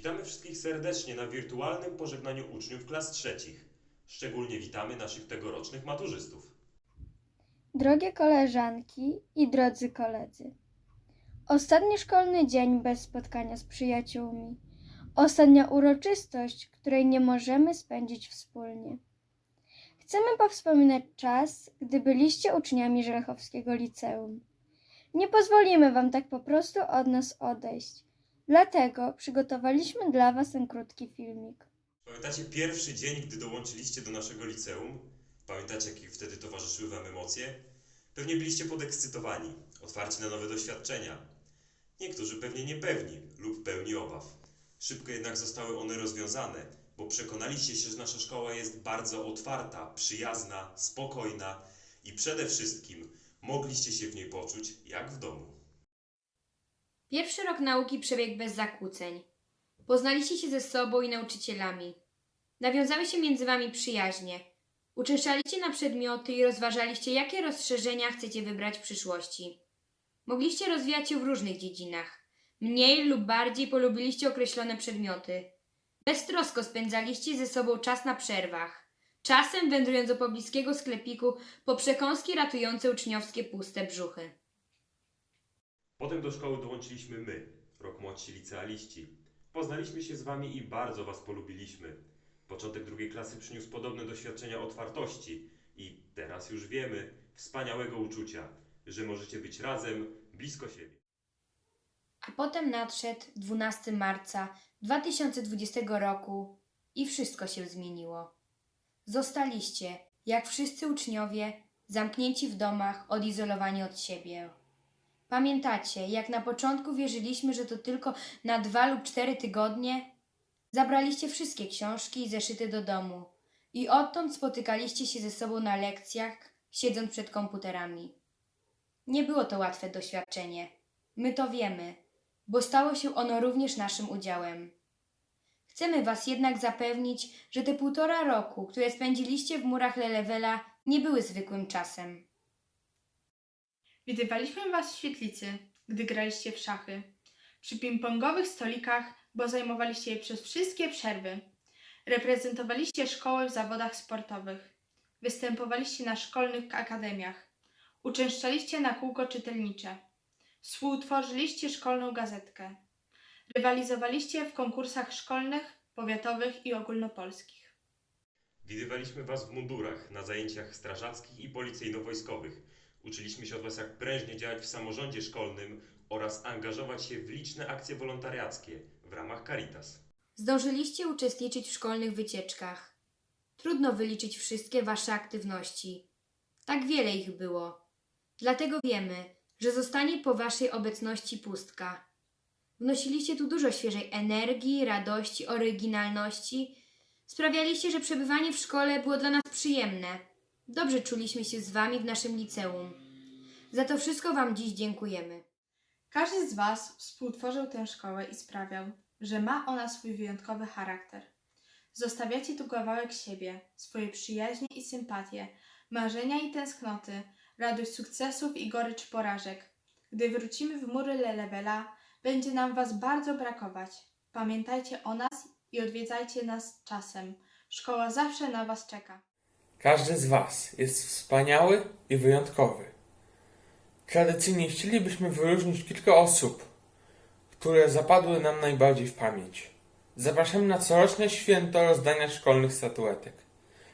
Witamy wszystkich serdecznie na wirtualnym pożegnaniu uczniów klas trzecich. Szczególnie witamy naszych tegorocznych maturzystów. Drogie koleżanki i drodzy koledzy. Ostatni szkolny dzień bez spotkania z przyjaciółmi. Ostatnia uroczystość, której nie możemy spędzić wspólnie. Chcemy powspominać czas, gdy byliście uczniami Żelechowskiego Liceum. Nie pozwolimy wam tak po prostu od nas odejść. Dlatego przygotowaliśmy dla was ten krótki filmik. Pamiętacie pierwszy dzień, gdy dołączyliście do naszego liceum? Pamiętacie, jakie wtedy towarzyszyły wam emocje? Pewnie byliście podekscytowani, otwarci na nowe doświadczenia. Niektórzy pewnie niepewni lub pełni obaw. Szybko jednak zostały one rozwiązane, bo przekonaliście się, że nasza szkoła jest bardzo otwarta, przyjazna, spokojna i przede wszystkim mogliście się w niej poczuć jak w domu. Pierwszy rok nauki przebiegł bez zakłóceń. Poznaliście się ze sobą i nauczycielami. Nawiązały się między wami przyjaźnie. Uczęszczaliście na przedmioty i rozważaliście, jakie rozszerzenia chcecie wybrać w przyszłości. Mogliście rozwijać się w różnych dziedzinach. Mniej lub bardziej polubiliście określone przedmioty. Beztrosko spędzaliście ze sobą czas na przerwach. Czasem wędrując do pobliskiego sklepiku po przekąski ratujące uczniowskie puste brzuchy. Potem do szkoły dołączyliśmy my, rok młodsi licealiści. Poznaliśmy się z wami i bardzo was polubiliśmy. Początek drugiej klasy przyniósł podobne doświadczenia otwartości i teraz już wiemy wspaniałego uczucia, że możecie być razem, blisko siebie. A potem nadszedł 12 marca 2020 roku i wszystko się zmieniło. Zostaliście, jak wszyscy uczniowie, zamknięci w domach, odizolowani od siebie. Pamiętacie, jak na początku wierzyliśmy, że to tylko na dwa lub cztery tygodnie? Zabraliście wszystkie książki i zeszyty do domu i odtąd spotykaliście się ze sobą na lekcjach, siedząc przed komputerami. Nie było to łatwe doświadczenie. My to wiemy, bo stało się ono również naszym udziałem. Chcemy Was jednak zapewnić, że te półtora roku, które spędziliście w murach Lelewela, nie były zwykłym czasem. Widywaliśmy Was w świetlicy, gdy graliście w szachy, przy ping-pongowych stolikach, bo zajmowaliście je przez wszystkie przerwy. Reprezentowaliście szkołę w zawodach sportowych. Występowaliście na szkolnych akademiach. Uczęszczaliście na kółko czytelnicze. Współtworzyliście szkolną gazetkę. Rywalizowaliście w konkursach szkolnych, powiatowych i ogólnopolskich. Widywaliśmy was w mundurach, na zajęciach strażackich i policyjno-wojskowych. Uczyliśmy się od was, jak prężnie działać w samorządzie szkolnym oraz angażować się w liczne akcje wolontariackie w ramach Caritas. Zdążyliście uczestniczyć w szkolnych wycieczkach. Trudno wyliczyć wszystkie Wasze aktywności. Tak wiele ich było. Dlatego wiemy, że zostanie po Waszej obecności pustka. Wnosiliście tu dużo świeżej energii, radości, oryginalności. Sprawialiście, że przebywanie w szkole było dla nas przyjemne. Dobrze czuliśmy się z Wami w naszym liceum. Za to wszystko Wam dziś dziękujemy. Każdy z Was współtworzył tę szkołę i sprawiał, że ma ona swój wyjątkowy charakter. Zostawiacie tu kawałek siebie, swoje przyjaźnie i sympatie, marzenia i tęsknoty, radość sukcesów i gorycz porażek. Gdy wrócimy w mury Lelewela, będzie nam Was bardzo brakować. Pamiętajcie o nas i odwiedzajcie nas czasem. Szkoła zawsze na Was czeka. Każdy z Was jest wspaniały i wyjątkowy. Tradycyjnie chcielibyśmy wyróżnić kilka osób, które zapadły nam najbardziej w pamięć. Zapraszamy na coroczne święto rozdania szkolnych statuetek.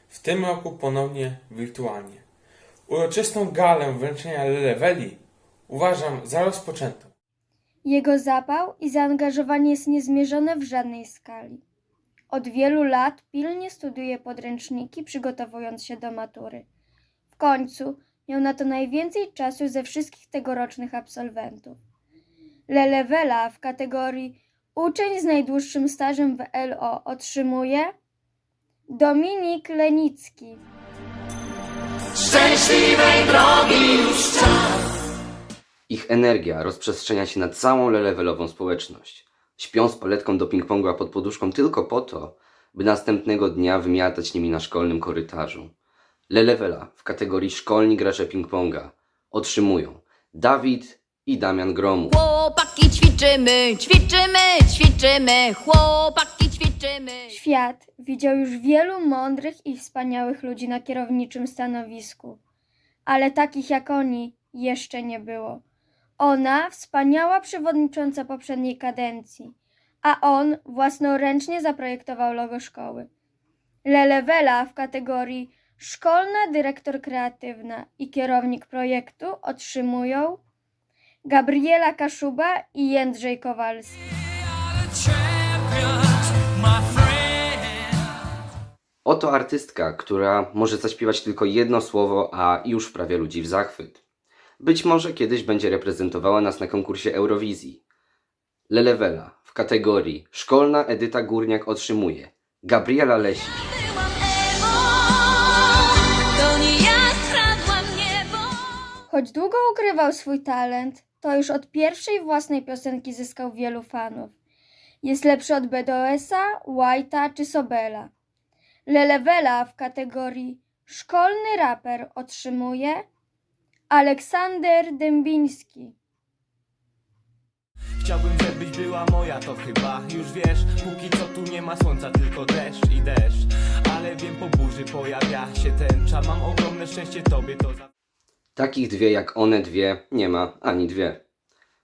W tym roku ponownie wirtualnie. Uroczystą galę wręczenia leweli uważam za rozpoczętą. Jego zapał i zaangażowanie jest niezmierzone w żadnej skali. Od wielu lat pilnie studiuje podręczniki, przygotowując się do matury. W końcu miał na to najwięcej czasu ze wszystkich tegorocznych absolwentów. Lelewela w kategorii uczeń z najdłuższym stażem w LO otrzymuje Dominik Lenicki. Ich energia rozprzestrzenia się na całą lelewelową społeczność. Śpią z paletką do ping-ponga pod poduszką tylko po to, by następnego dnia wymiatać nimi na szkolnym korytarzu. Lelewela w kategorii szkolni gracze ping-ponga otrzymują Dawid i Damian Gromu. Chłopaki ćwiczymy, ćwiczymy, ćwiczymy, chłopaki ćwiczymy. Świat widział już wielu mądrych i wspaniałych ludzi na kierowniczym stanowisku, ale takich jak oni jeszcze nie było. Ona, wspaniała przewodnicząca poprzedniej kadencji, a on własnoręcznie zaprojektował logo szkoły. Lelewela w kategorii szkolna dyrektor kreatywna i kierownik projektu otrzymują Gabriela Kaszuba i Jędrzej Kowalski. Oto artystka, która może zaśpiewać tylko jedno słowo, a już wprawia ludzi w zachwyt. Być może kiedyś będzie reprezentowała nas na konkursie Eurowizji. Lelewela w kategorii Szkolna Edyta Górniak otrzymuje Gabriela Lesik. Choć długo ukrywał swój talent, to już od pierwszej własnej piosenki zyskał wielu fanów. Jest lepszy od BDS-a, White'a czy Sobela. Lelewela w kategorii Szkolny raper otrzymuje Aleksander Dębiński. Chciałbym, żebyś była moja, to chyba już wiesz Póki co tu nie ma słońca, tylko deszcz i deszcz Ale wiem, po burzy pojawia się tęcza Mam ogromne szczęście tobie, to za... Takich dwie jak one dwie nie ma ani dwie.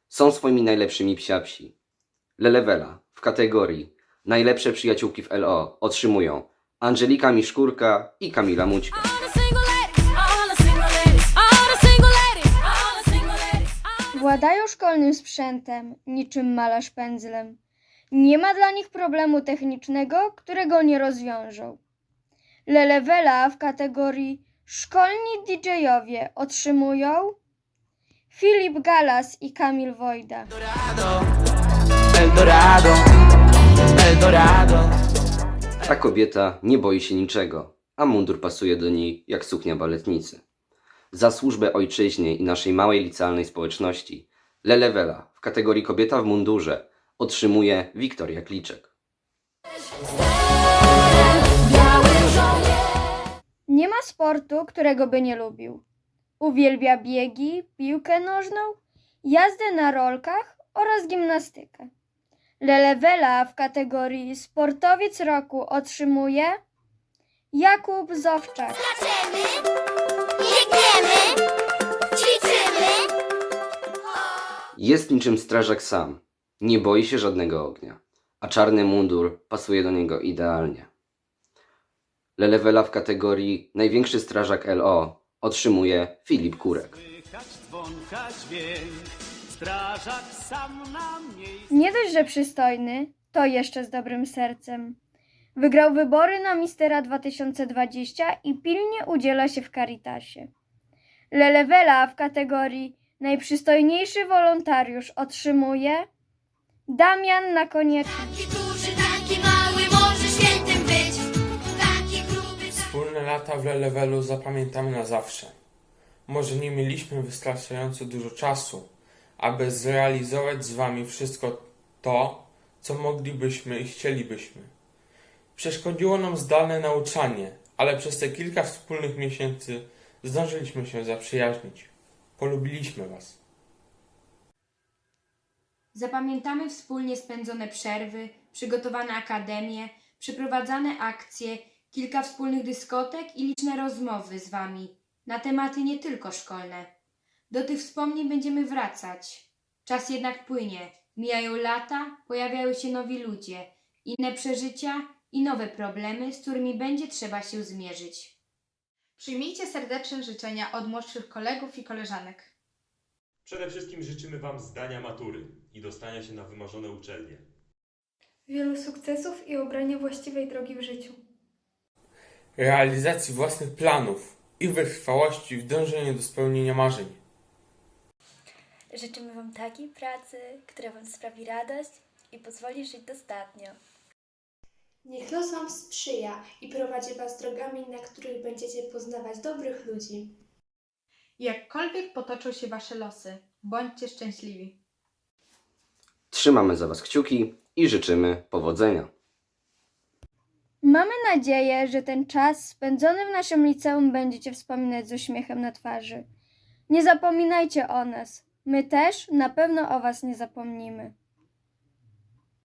Są swoimi najlepszymi psiapsi. Lelewela w kategorii Najlepsze przyjaciółki w LO otrzymują Angelika Miszkurka i Kamila Mućka. Władają szkolnym sprzętem, niczym malarz pędzlem. Nie ma dla nich problemu technicznego, którego nie rozwiążą. Lelewela w kategorii Szkolni DJ-owie otrzymują Filip Galas i Kamil Wojda. Eldorado, Eldorado Ta kobieta nie boi się niczego, a mundur pasuje do niej jak suknia baletnicy. Za służbę ojczyźnie i naszej małej licealnej społeczności Lelewela w kategorii kobieta w mundurze otrzymuje Wiktoria Kliczek. Nie ma sportu, którego by nie lubił. Uwielbia biegi, piłkę nożną, jazdę na rolkach oraz gimnastykę. Lelewela w kategorii sportowiec roku otrzymuje Jakub Zowczak. Biegniemy, ćwiczymy. Jest niczym strażak sam, nie boi się żadnego ognia, a czarny mundur pasuje do niego idealnie. Lelewela w kategorii największy strażak LO otrzymuje Filip Kurek. Nie dość, że przystojny, to jeszcze z dobrym sercem. Wygrał wybory na Mistera 2020 i pilnie udziela się w Caritasie. Lelewela w kategorii najprzystojniejszy wolontariusz otrzymuje Damian Nakonieczny. Taki duży, taki mały, może świętym być. Taki gruby, Wspólne lata w levelu zapamiętamy na zawsze. Może nie mieliśmy wystarczająco dużo czasu, aby zrealizować z Wami wszystko to, co moglibyśmy i chcielibyśmy. Przeszkodziło nam zdalne nauczanie, ale przez te kilka wspólnych miesięcy zdążyliśmy się zaprzyjaźnić. Polubiliśmy Was. Zapamiętamy wspólnie spędzone przerwy, przygotowane akademie, przeprowadzane akcje, kilka wspólnych dyskotek i liczne rozmowy z Wami na tematy nie tylko szkolne. Do tych wspomnień będziemy wracać. Czas jednak płynie, mijają lata, pojawiają się nowi ludzie, inne przeżycia i nowe problemy, z którymi będzie trzeba się zmierzyć. Przyjmijcie serdeczne życzenia od młodszych kolegów i koleżanek. Przede wszystkim życzymy Wam zdania matury i dostania się na wymarzone uczelnie. wielu sukcesów i obrania właściwej drogi w życiu. Realizacji własnych planów i wytrwałości w dążeniu do spełnienia marzeń. Życzymy Wam takiej pracy, która Wam sprawi radość i pozwoli żyć dostatnio. Niech los Wam sprzyja i prowadzi Was drogami, na których będziecie poznawać dobrych ludzi. Jakkolwiek potoczą się Wasze losy, bądźcie szczęśliwi. Trzymamy za Was kciuki i życzymy powodzenia. Mamy nadzieję, że ten czas spędzony w naszym liceum będziecie wspominać z uśmiechem na twarzy. Nie zapominajcie o nas. My też na pewno o Was nie zapomnimy.